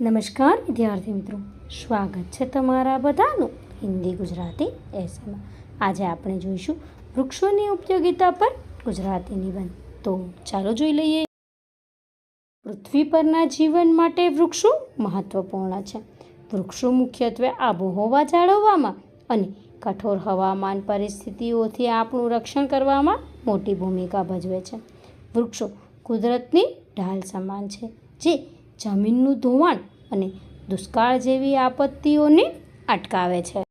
નમસ્કાર, વિદ્યાર્થી મિત્રો. સ્વાગત છે તમારા બધાનું હિન્દી ગુજરાતી એસેમાં આજે આપણે જોઈશું વૃક્ષોની ઉપયોગિતા પર ગુજરાતી નિબંધ. તો ચાલો જોઈ લઈએ. પૃથ્વી પરના જીવન માટે વૃક્ષો મહત્વપૂર્ણ છે. વૃક્ષો મુખ્યત્વે આબોહવા જાળવવામાં અને કઠોર હવામાન પરિસ્થિતિઓથી આપણું રક્ષણ કરવામાં મોટી ભૂમિકા ભજવે છે. વૃક્ષો કુદરતની ઢાલ સમાન છે, જે જમીનનું ધોવાણ અને દુષ્કાળ જેવી આપત્તિઓને અટકાવે છે.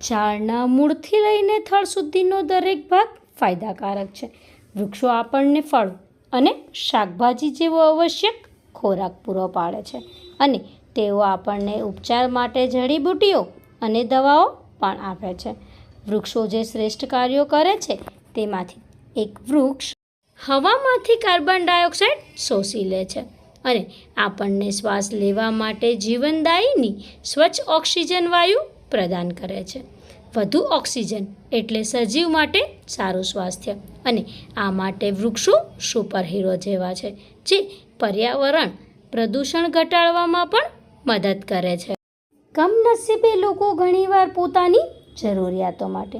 ઝાડના મૂળથી લઈને થળ સુધીનો દરેક ભાગ ફાયદાકારક છે. વૃક્ષો આપણને ફળ અને શાકભાજી જેવો આવશ્યક ખોરાક પૂરો પાડે છે અને તેઓ આપણને ઉપચાર માટે જડીબૂટીઓ અને દવાઓ પણ આપે છે. વૃક્ષો જે શ્રેષ્ઠ કાર્યો કરે છે તેમાંથી એક વૃક્ષ હવામાંથી કાર્બન ડાયોક્સાઇડ શોષી લે છે. અને આપણને શ્વાસ લેવા માટે જીવનદાયીની સ્વચ્છ ઓક્સિજન વાયુ પ્રદાન કરે છે. વધુ ઓક્સિજન એટલે સજીવ માટે સારું સ્વાસ્થ્ય અને આ માટે વૃક્ષો સુપર હીરો જેવા છે, જે પર્યાવરણ પ્રદૂષણ ઘટાડવામાં પણ મદદ કરે છે. કમનસીબે લોકો ઘણીવાર પોતાની જરૂરિયાતો માટે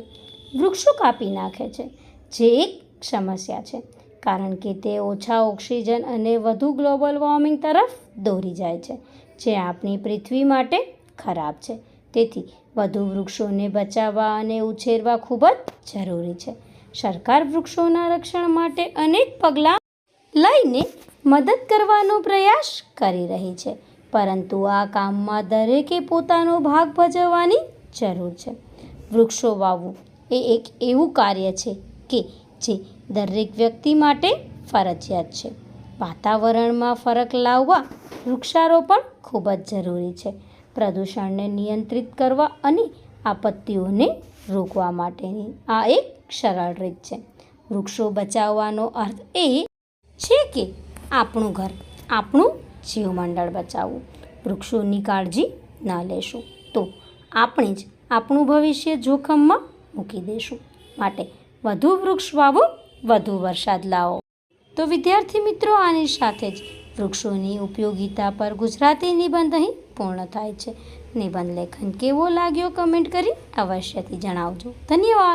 વૃક્ષો કાપી નાખે છે, જે એક સમસ્યા છે. કારણ કે તે ઓછા ઓક્સિજન અને વધુ ગ્લોબલ વોર્મિંગ તરફ દોરી જાય છે, જે આપણી પૃથ્વી માટે ખરાબ છે. તેથી વધુ વૃક્ષોને બચાવવા અને ઉછેરવા ખૂબ જ જરૂરી છે. સરકાર વૃક્ષોના રક્ષણ માટે અનેક પગલાં લઈને મદદ કરવાનો પ્રયાસ કરી રહી છે, પરંતુ આ કામમાં દરેકે પોતાનો ભાગ ભજવવાની જરૂર છે. વૃક્ષો વાવવું એ એક એવું કાર્ય છે કે જે દરેક વ્યક્તિ માટે ફરજિયાત છે. વાતાવરણમાં ફરક લાવવા વૃક્ષારોપણ ખૂબ જ જરૂરી છે. પ્રદૂષણને નિયંત્રિત કરવા અને આપત્તિઓને રોકવા માટેની આ એક સરળ રીત છે. વૃક્ષો બચાવવાનો અર્થ એ છે કે આપણું ઘર, આપણું જીવમંડળ બચાવવું. વૃક્ષોની કાળજી ન લેશું તો આપણે જ આપણું ભવિષ્ય જોખમમાં મૂકી દઈશું માટે વધુ વૃક્ષ વાવો, વધુ વરસાદ લાવો. તો વિદ્યાર્થી મિત્રો, આની સાથે જ વૃક્ષોની ઉપયોગિતા પર ગુજરાતી નિબંધ અહીં પૂર્ણ થાય છે. નિબંધ લેખન કેવો લાગ્યો કમેન્ટ કરી અવશ્યથી જણાવજો. ધન્યવાદ.